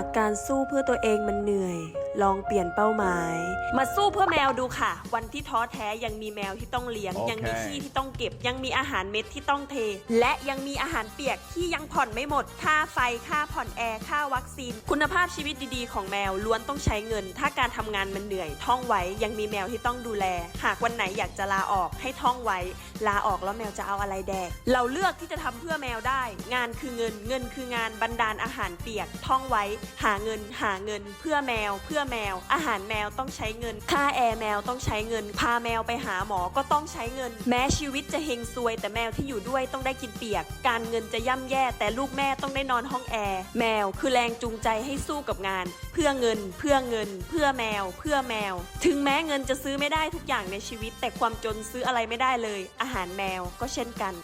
ากการสู้เพื่อตัวเองมันเหนื่อย ลองเปลี่ยนเป้าหมาย มาสู้เพื่อแมวดูค่ะ วันที่ท้อแท้ยังมีแมวที่ต้องเลี้ยงโอเคยังมีขี้ที่ต้องเก็บ ยังมีอาหารเม็ดที่ต้องเท และยังมีอาหารเปียกที่ยังผ่อนไม่หมด ค่าไฟค่าผ่อนแอร์ค่าวัคซีน คุณภาพชีวิตดีๆของแมวล้วนต้องใช้เงิน ถ้าการทำงานมันเหนื่อย ท่องไว้ยังมีแมวที่ต้องดูแล หากวันไหนอยากจะลาออกให้ท่องไว้ ลาออกแล้วแมวจะเอาอะไรแดก เราเลือกที่จะทำเพื่อแมวได้ งานคือเงิน เงินคืองานบรรดาลอาหารเปียก ท่องไว้ หาเงิน หาเงิน เพื่อแมว เพื่อแมว อาหารแมวต้องใช้เงิน ค่าแอร์แมวต้องใช้เงิน พาแมวไปหาหมอก็ต้องใช้เงิน แม้ชีวิตจะเฮงซวย แต่แมวที่อยู่ด้วยต้องได้กินเปียก การเงินจะย่ำแย่ แต่ลูกแม่ต้องได้นอนห้องแอร์แมวคือแรงจูงใจให้สู้กับงาน เพื่อเงิน เพื่อเงิน เพื่อแมว เพื่อแมว ถึงแม้เงินจะซื้อไม่ได้ทุกอย่างในชีวิต แต่ความจนซื้ออะไรไม่ได้เลย อาหารแมวก็เช่นกัน